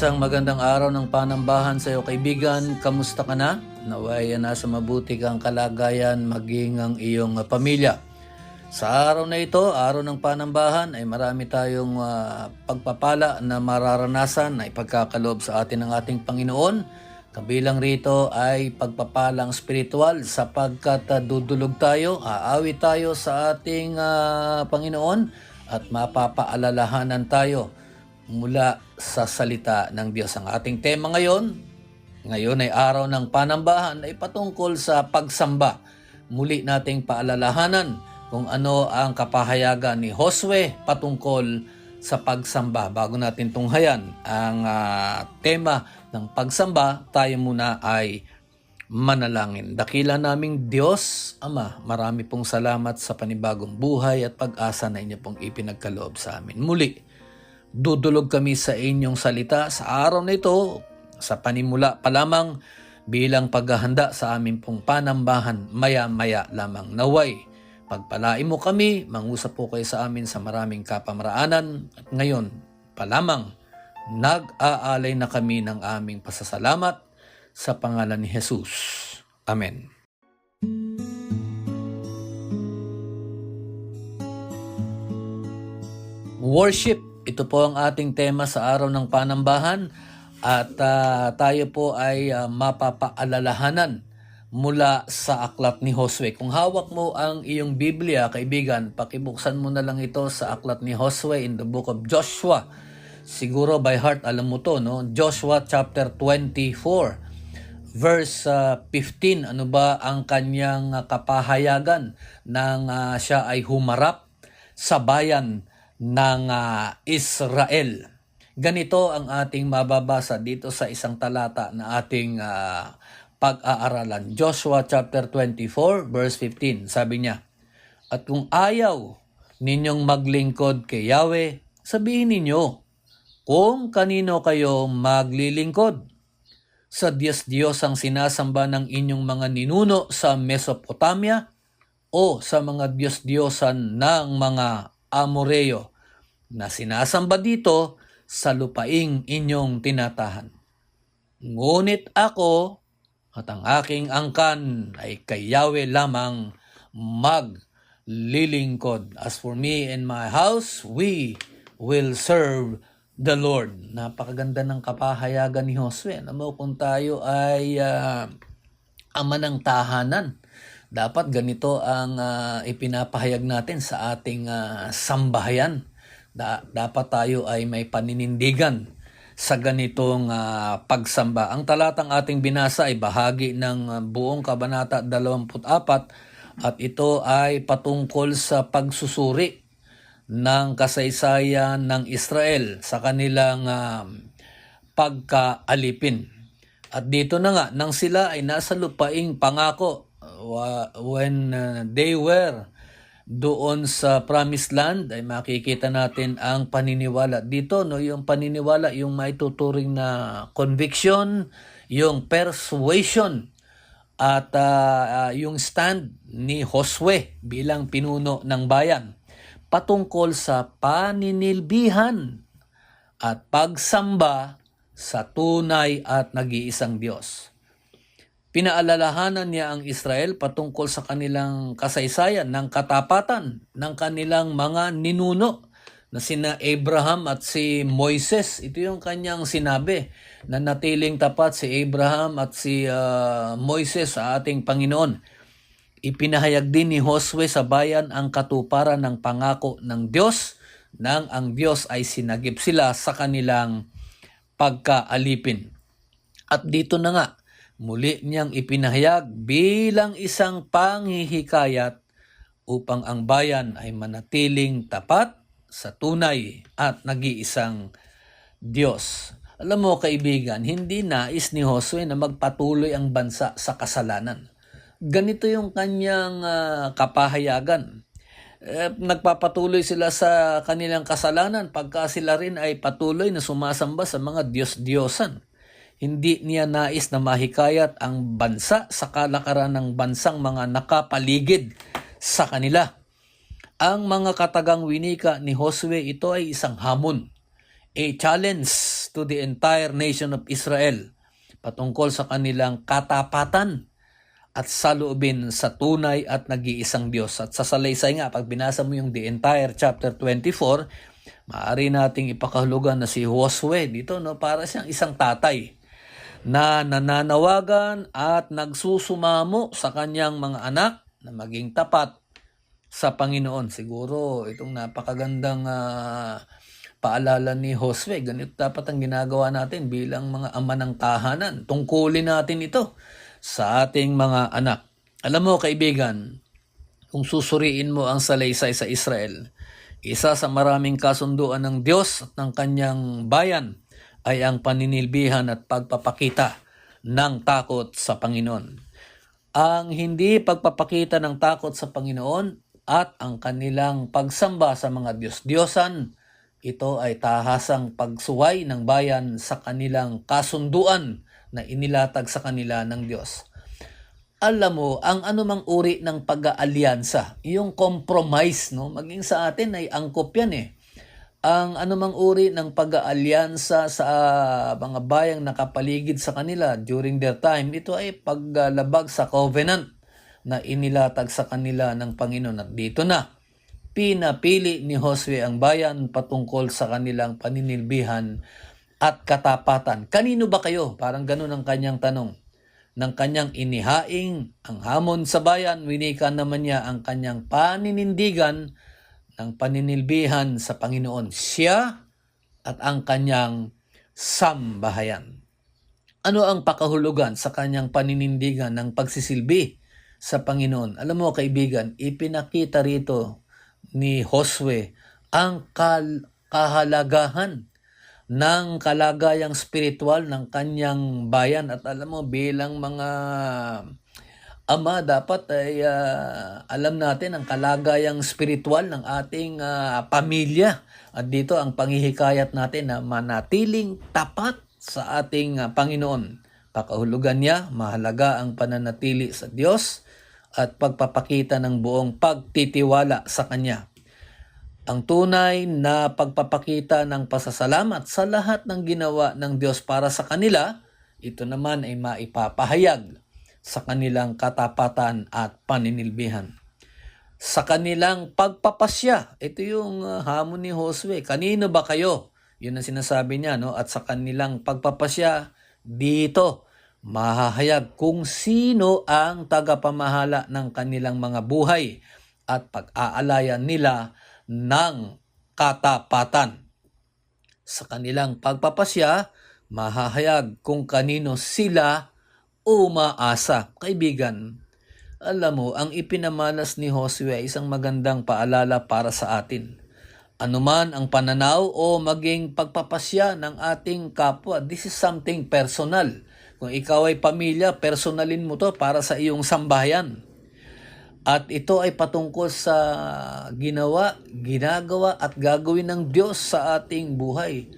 Isang magandang araw ng panambahan sa iyo kaibigan. Kamusta ka na? Naway nasa mabuti kang kalagayan maging ang iyong pamilya. Sa araw na ito, araw ng panambahan, ay marami tayong uh, pagpapala na mararanasan na ipagkakaloob sa atin ng ating Panginoon. Kabilang rito ay pagpapalang spiritual sapagkat uh, dudulog tayo, aawit tayo sa ating uh, Panginoon at mapapaalalahanan tayo mula sa salita ng Diyos. Ang ating tema ngayon, ngayon ay araw ng panambahan ay patungkol sa pagsamba. Muli nating paalalahanan kung ano ang kapahayagan ni Josue patungkol sa pagsamba. Bago natin tunghayan ang ah, tema ng pagsamba, tayo muna ay manalangin. Dakila naming Diyos, Ama, marami pong salamat sa panibagong buhay at pag-asa na inyo pong ipinagkaloob sa amin. Muli, Dudulog kami sa inyong salita sa araw na ito, sa panimula pa lamang bilang paghahanda sa aming pong panambahan maya-maya lamang naway. Pagpalain mo kami, mangusap po kayo sa amin sa maraming kapamaraanan at ngayon pa lamang nag-aalay na kami ng aming pasasalamat sa pangalan ni Jesus. Amen. Worship, ito po ang ating tema sa araw ng panambahan at ah, tayo po ay ah, mapapaalalahanan mula sa aklat ni Josue. Kung hawak mo ang iyong Biblia, kaibigan, pakibuksan mo na lang ito sa aklat ni Josue in the book of Joshua. Siguro by heart alam mo to, no? Joshua chapter 24 verse ah, 15 ano ba ang kanyang ah, kapahayagan nang ah, siya ay humarap sa bayan ng ah, Israel. Ganito ang ating mababasa dito sa isang talata na ating ah, pag-aaralan. Joshua chapter 24 verse 15. Sabi niya, At kung ayaw ninyong maglingkod kay Yahweh, sabihin ninyo, kung kanino kayo maglilingkod sa Diyos-Diyos ang sinasamba ng inyong mga ninuno sa Mesopotamia o sa mga Diyos-Diyosan ng mga Amoreo na sinasamba dito sa lupaing inyong tinatahan. Ngunit ako at ang aking angkan ay kay Yahweh lamang maglilingkod. As for me and my house, we will serve the Lord. Napakaganda ng kapahayagan ni Josue. Alam mo, kung tayo ay ah, ama ng tahanan, dapat ganito ang ah, ipinapahayag natin sa ating ah, sambahayan. Da- dapat tayo ay may paninindigan sa ganitong ah, pagsamba. Ang talatang ating binasa ay bahagi ng buong kabanata 24 at ito ay patungkol sa pagsusuri ng kasaysayan ng Israel sa kanilang ah, pagkaalipin. At dito na nga, nang sila ay nasa lupaing pangako, when ah, they were doon sa promised land ay makikita natin ang paniniwala dito no yung paniniwala yung may tuturing na conviction yung persuasion at ah, ah, yung stand ni Josue bilang pinuno ng bayan patungkol sa paninilbihan at pagsamba sa tunay at nag-iisang Diyos. Pinaalalahanan niya ang Israel patungkol sa kanilang kasaysayan ng katapatan ng kanilang mga ninuno na sina Abraham at si Moises. Ito yung kanyang sinabi na natiling tapat si Abraham at si ah, Moises sa ating Panginoon. Ipinahayag din ni Josue sa bayan ang katuparan ng pangako ng Diyos nang ang Diyos ay sinagip sila sa kanilang pagkaalipin. At dito na nga, muli niyang ipinahayag bilang isang panghihikayat upang ang bayan ay manatiling tapat sa tunay at nag-iisang Diyos. Alam mo kaibigan, hindi nais ni Josue na magpatuloy ang bansa sa kasalanan. Ganito yung kanyang ah, kapahayagan. Eh, nagpapatuloy sila sa kanilang kasalanan pagka sila rin ay patuloy na sumasamba sa mga Diyos-Diyosan. Hindi niya nais na mahikayat ang bansa sa kalakaran ng bansang mga nakapaligid sa kanila. Ang mga katagang winika ni Josue ito ay isang hamon, a challenge to the entire nation of Israel patungkol sa kanilang katapatan at saloobin sa tunay at nag-iisang Diyos. At sa salaysay nga, pag binasa mo yung the entire chapter 24, maaari nating ipakahulugan na si Josue dito, no, para siyang isang tatay na nananawagan at nagsusumamo sa kanyang mga anak na maging tapat sa Panginoon. Siguro itong napakagandang ah, paalala ni Josue. Ganito dapat ang ginagawa natin bilang mga ama ng tahanan. Tungkulin natin ito sa ating mga anak. Alam mo kaibigan, kung susuriin mo ang salaysay sa Israel, isa sa maraming kasunduan ng Diyos at ng kanyang bayan ay ang paninilbihan at pagpapakita ng takot sa Panginoon. Ang hindi pagpapakita ng takot sa Panginoon at ang kanilang pagsamba sa mga Diyos-Diyosan, ito ay tahasang pagsuway ng bayan sa kanilang kasunduan na inilatag sa kanila ng Diyos. Alam mo, ang anumang uri ng pag-aalyansa, yung compromise, no? maging sa atin ay angkop yan eh. Ang anumang uri ng pag-aalyansa sa ah, mga bayang nakapaligid sa kanila during their time, ito ay paglalabag sa covenant na inilatag sa kanila ng Panginoon. At dito na, pinapili ni Josue ang bayan patungkol sa kanilang paninilbihan at katapatan. Kanino ba kayo? Parang ganun ang kanyang tanong. Ng kanyang inihaing ang hamon sa bayan, winika naman niya ang kanyang paninindigan ng paninilbihan sa Panginoon. Siya at ang kanyang sambahayan. Ano ang pakahulugan sa kanyang paninindigan ng pagsisilbi sa Panginoon? Alam mo kaibigan, ipinakita rito ni Josue ang kahalagahan ng kalagayang spiritual ng kanyang bayan at alam mo bilang mga ama dapat ay ah, alam natin ang kalagayang spiritual ng ating ah, pamilya at dito ang panghihikayat natin na manatiling tapat sa ating ah, Panginoon. Pakahulugan niya, mahalaga ang pananatili sa Diyos at pagpapakita ng buong pagtitiwala sa Kanya. Ang tunay na pagpapakita ng pasasalamat sa lahat ng ginawa ng Diyos para sa kanila, ito naman ay maipapahayag sa kanilang katapatan at paninilbihan. Sa kanilang pagpapasya, ito yung uh, hamon ni Josue. Kanino ba kayo? Yun ang sinasabi niya, no? At sa kanilang pagpapasya, dito, mahahayag kung sino ang tagapamahala ng kanilang mga buhay at pag-aalayan nila ng katapatan. Sa kanilang pagpapasya, mahahayag kung kanino sila umaasa. Kaibigan, alam mo, ang ipinamalas ni Josue ay isang magandang paalala para sa atin. Anuman ang pananaw o maging pagpapasya ng ating kapwa, this is something personal. Kung ikaw ay pamilya, personalin mo to para sa iyong sambahayan. At ito ay patungkol sa ginawa, ginagawa at gagawin ng Diyos sa ating buhay.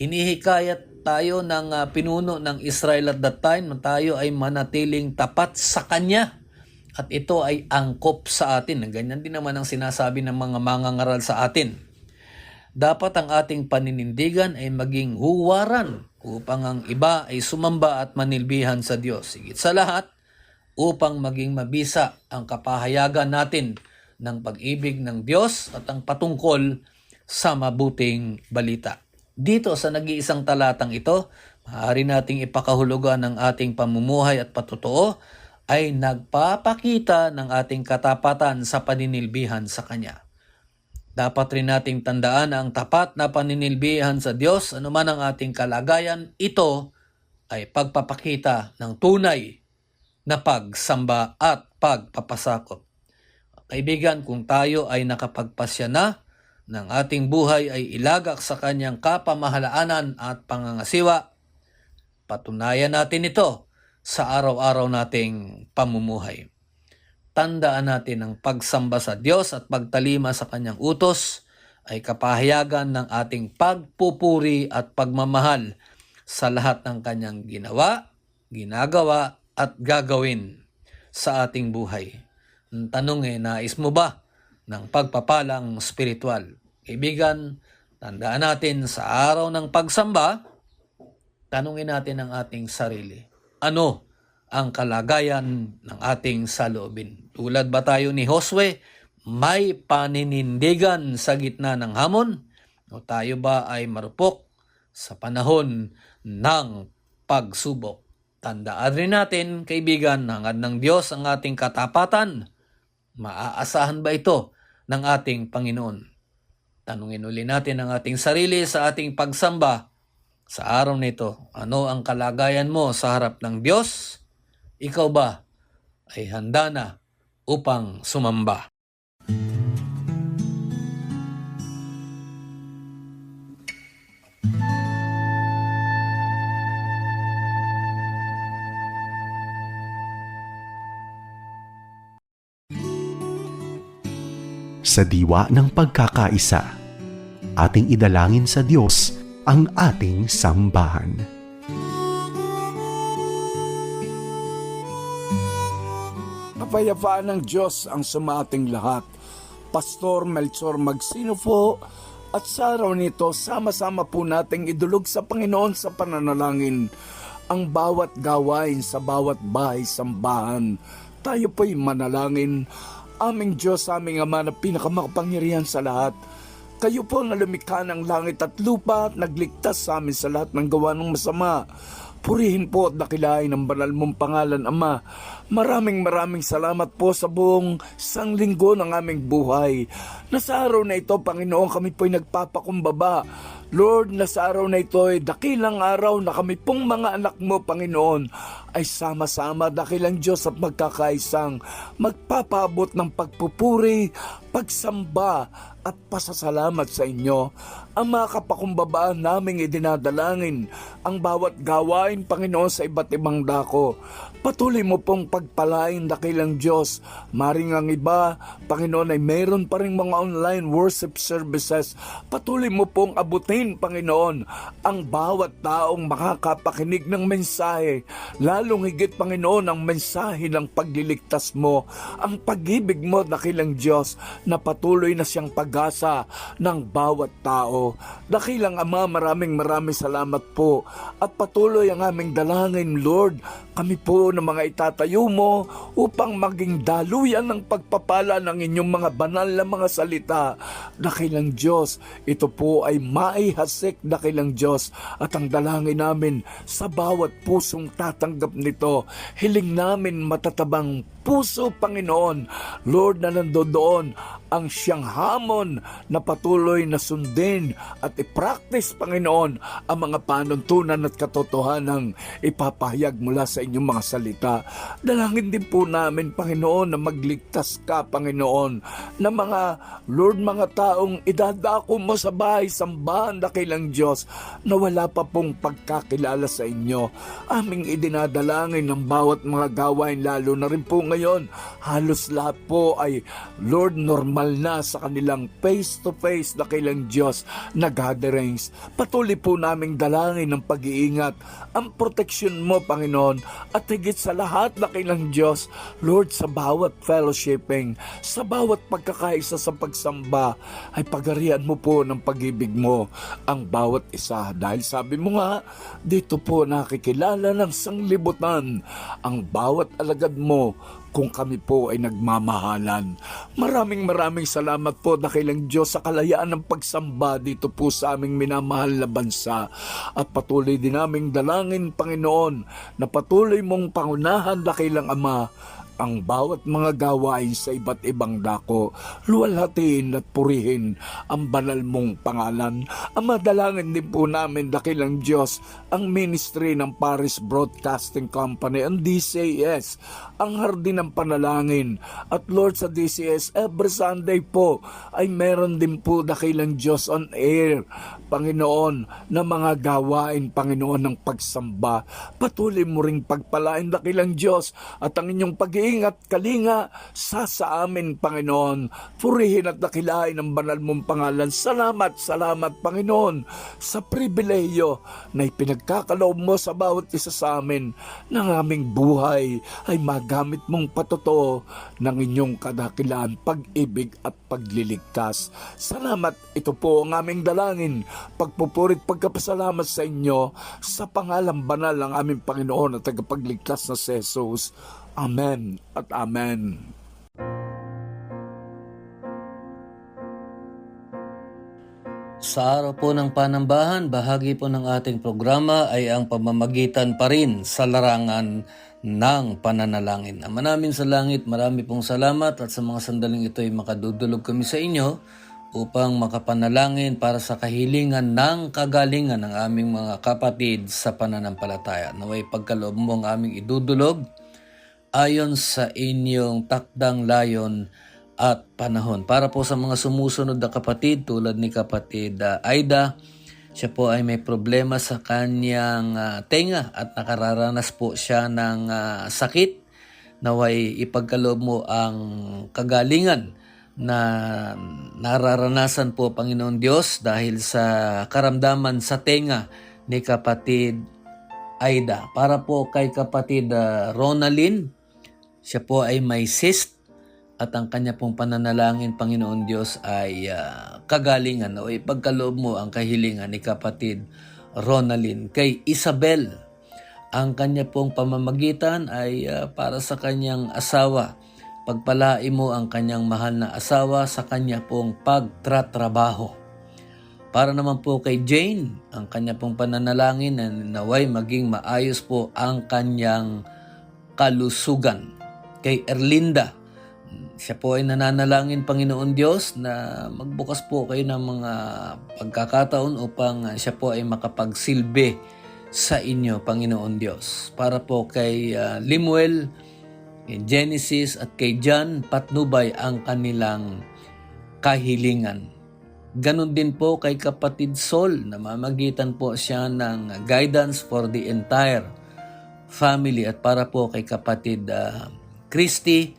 Hinihikayat tayo ng ah, pinuno ng Israel at that time tayo ay manatiling tapat sa Kanya. At ito ay angkop sa atin. Ganyan din naman ang sinasabi ng mga mangangaral sa atin. Dapat ang ating paninindigan ay maging huwaran upang ang iba ay sumamba at manilbihan sa Diyos. Sigit sa lahat, upang maging mabisa ang kapahayagan natin ng pag-ibig ng Diyos at ang patungkol sa mabuting balita. Dito sa nag-iisang talatang ito, maaari nating ipakahulugan ang ating pamumuhay at patutuo ay nagpapakita ng ating katapatan sa paninilbihan sa Kanya. Dapat rin nating tandaan na ang tapat na paninilbihan sa Diyos, anuman ang ating kalagayan, ito ay pagpapakita ng tunay na pagsamba at pagpapasakop. Kaibigan, kung tayo ay nakapagpasya na ng ating buhay ay ilagak sa kanyang kapamahalaanan at pangangasiwa, patunayan natin ito sa araw-araw nating pamumuhay. Tandaan natin ang pagsamba sa Diyos at pagtalima sa kanyang utos ay kapahayagan ng ating pagpupuri at pagmamahal sa lahat ng kanyang ginawa, ginagawa at gagawin sa ating buhay. Ang tanong eh, nais mo ba ng pagpapalang spiritual? Kaibigan, tandaan natin sa araw ng pagsamba, tanungin natin ang ating sarili. Ano ang kalagayan ng ating saloobin? Tulad ba tayo ni Josue, may paninindigan sa gitna ng hamon? O tayo ba ay marupok sa panahon ng pagsubok? Tandaan rin natin, kaibigan, hangad ng Diyos ang ating katapatan. Maaasahan ba ito ng ating Panginoon? Tanungin uli natin ang ating sarili sa ating pagsamba sa araw nito. Ano ang kalagayan mo sa harap ng Diyos? Ikaw ba ay handa na upang sumamba? Sa diwa ng pagkakaisa, ating idalangin sa Diyos ang ating sambahan. Kapayapaan ng Diyos ang sumating lahat. Pastor Melchor Magsino po at sa araw nito sama-sama po nating idulog sa Panginoon sa pananalangin ang bawat gawain sa bawat bahay sambahan. Tayo po'y manalangin. Aming Diyos, aming Ama na pinakamakapangyarihan sa lahat. Kayo po na lumikha ng langit at lupa at nagligtas sa amin sa lahat ng gawa ng masama. Purihin po at dakilain ang banal mong pangalan, Ama. Maraming maraming salamat po sa buong sanglinggo ng aming buhay. Na sa araw na ito, Panginoon, kami po'y nagpapakumbaba. Lord, na sa araw na ito ay dakilang araw na kami pong mga anak mo, Panginoon, ay sama-sama dakilang Diyos at magkakaisang magpapabot ng pagpupuri, pagsamba at pasasalamat sa inyo. Ang mga kapakumbabaan naming idinadalangin ang bawat gawain, Panginoon, sa iba't ibang dako. Patuloy mo pong pagpalain dakilang Diyos. Maring ang iba, Panginoon, ay mayroon pa rin mga online worship services. Patuloy mo pong abutin, Panginoon, ang bawat taong makakapakinig ng mensahe. Lalong higit, Panginoon, ang mensahe ng pagliligtas mo. Ang pag-ibig mo, dakilang Diyos, na patuloy na siyang pag-asa ng bawat tao. Dakilang Ama, maraming maraming salamat po. At patuloy ang aming dalangin, Lord. Kami po na mga itatayo mo upang maging daluyan ng pagpapala ng inyong mga banal na mga salita. Dakilang Diyos, ito po ay maihasik dakilang Diyos at ang dalangin namin sa bawat pusong tatanggap nito. Hiling namin matatabang puso, Panginoon. Lord, na nandoon ang siyang hamon na patuloy na sundin at i-practice, Panginoon, ang mga panuntunan at katotohanang ipapahayag mula sa inyong mga salita. Dalangin din po namin, Panginoon, na magligtas ka, Panginoon, na mga, Lord, mga taong idadako mo sa bahay, sambahan, dakilang Diyos, na wala pa pong pagkakilala sa inyo. Aming idinadalangin ng bawat mga gawain, lalo na rin po ngayon, halos lahat po ay, Lord, normal na sa kanilang face-to-face dakilang Diyos na gatherings. Patuloy po naming dalangin ng pag-iingat, ang proteksyon mo, Panginoon, at higit sa lahat dakilang Diyos, Lord, sa bawat fellowshipping, sa bawat pagkakaisa sa pagsamba, ay pagarian mo po ng pag-ibig mo ang bawat isa. Dahil sabi mo nga, dito po nakikilala ng sanglibutan ang bawat alagad mo kung kami po ay nagmamahalan. Maraming maraming salamat po dakilang Diyos sa kalayaan ng pagsamba dito po sa aming minamahal na bansa. At patuloy din naming dalangin, Panginoon, na patuloy mong pangunahan dakilang Ama ang bawat mga gawain sa iba't ibang dako, luwalhatiin at purihin ang banal mong pangalan. Ang madalangin din po namin dakilang Diyos ang ministry ng Paris Broadcasting Company, ang DCS, ang hardin ng panalangin. At Lord sa DCS, every Sunday po ay meron din po dakilang Diyos on air, Panginoon, na mga gawain, Panginoon, ng pagsamba. Patuloy mo ring pagpalain dakilang Diyos at ang inyong pag-iingat kalinga sa sa amin, Panginoon. Purihin at dakilain ang banal mong pangalan. Salamat, salamat, Panginoon, sa pribileyo na ipinagkakaloob mo sa bawat isa sa amin ng aming buhay ay magamit mong patotoo ng inyong kadakilaan, pag-ibig at pagliligtas. Salamat, ito po ang aming dalangin, pagpupurit, pagkapasalamat sa inyo sa pangalang banal ng aming Panginoon at tagapagligtas na si Jesus. Amen at Amen. Sa araw po ng panambahan, bahagi po ng ating programa ay ang pamamagitan pa rin sa larangan ng pananalangin. Ama namin sa langit, marami pong salamat at sa mga sandaling ito ay makadudulog kami sa inyo upang makapanalangin para sa kahilingan ng kagalingan ng aming mga kapatid sa pananampalataya. Naway pagkaloob mo ang aming idudulog ayon sa inyong takdang layon at panahon. Para po sa mga sumusunod na kapatid tulad ni kapatid ah, Aida, siya po ay may problema sa kanyang ah, tenga at nakararanas po siya ng ah, sakit. Naway ipagkaloob mo ang kagalingan na nararanasan po Panginoon Diyos dahil sa karamdaman sa tenga ni kapatid Aida. Para po kay kapatid ah, Ronalyn, siya po ay may cyst at ang kanya pong pananalangin, Panginoon Diyos, ay ah, kagalingan o ipagkaloob mo ang kahilingan ni kapatid Ronalyn. Kay Isabel, ang kanya pong pamamagitan ay ah, para sa kanyang asawa. Pagpalain mo ang kanyang mahal na asawa sa kanya pong pagtratrabaho. Para naman po kay Jane, ang kanya pong pananalangin na naway maging maayos po ang kanyang kalusugan. Kay Erlinda, siya po ay nananalangin Panginoon Diyos na magbukas po kayo ng mga pagkakataon upang ah, siya po ay makapagsilbi sa inyo, Panginoon Diyos. Para po kay ah, Limuel, kay Genesis at kay John Patnubay ang kanilang kahilingan. Ganon din po kay kapatid Sol, namamagitan po siya ng guidance for the entire family at para po kay kapatid ah, Christy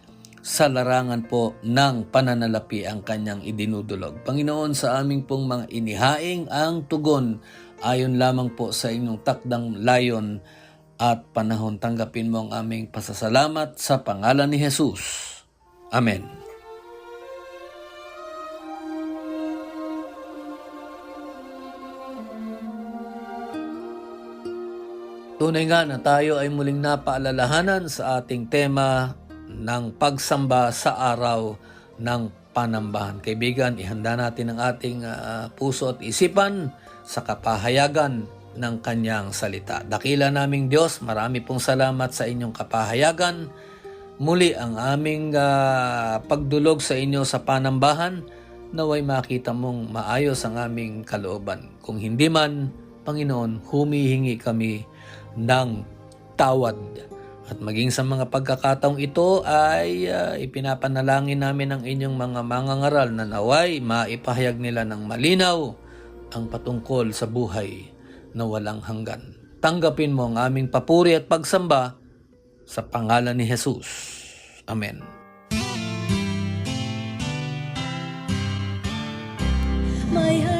sa larangan po ng pananalapi ang kanyang idinudulog. Panginoon, sa aming pong mga inihaing ang tugon ayon lamang po sa inyong takdang layon at panahon. Tanggapin mo ang aming pasasalamat sa pangalan ni Jesus. Amen. Tunay nga na tayo ay muling napaalalahanan sa ating tema ng pagsamba sa araw ng panambahan. Kaibigan, ihanda natin ang ating ah, puso at isipan sa kapahayagan ng kanyang salita. Dakila naming Diyos, marami pong salamat sa inyong kapahayagan. Muli ang aming ah, pagdulog sa inyo sa panambahan, naway makita mong maayos ang aming kalooban. Kung hindi man, Panginoon, humihingi kami ng tawad. At maging sa mga pagkakataong ito ay ah, ipinapanalangin namin ang inyong mga mangangaral na naway maipahayag nila ng malinaw ang patungkol sa buhay na walang hanggan. Tanggapin mo ang aming papuri at pagsamba sa pangalan ni Jesus. Amen. May harding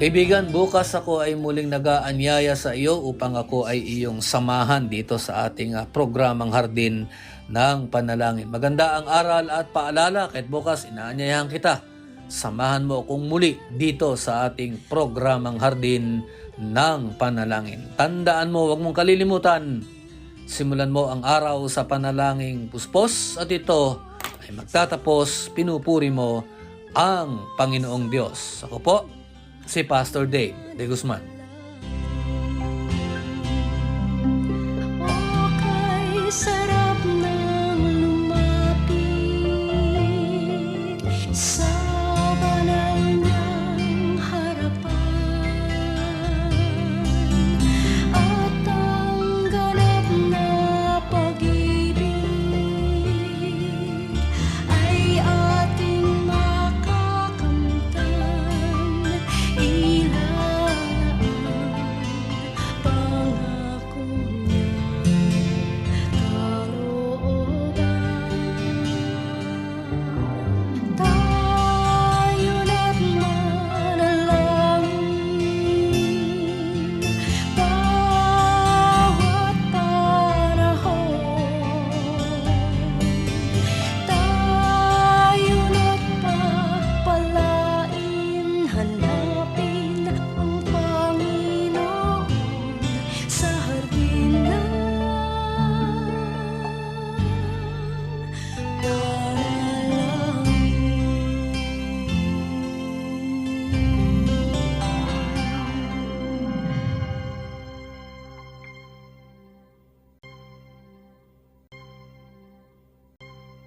Kaibigan, bukas ako ay muling nag-aanyaya sa iyo upang ako ay iyong samahan dito sa ating ah, programang Hardin ng Panalangin. Maganda ang aral at paalala kahit bukas inaanyayahan kita. Samahan mo akong muli dito sa ating programang Hardin ng panalangin. Tandaan mo, huwag mong kalilimutan, simulan mo ang araw sa panalangin puspos at ito ay magtatapos, pinupuri mo ang Panginoong Diyos. Ako po, si Pastor Dave de Guzman. Okay,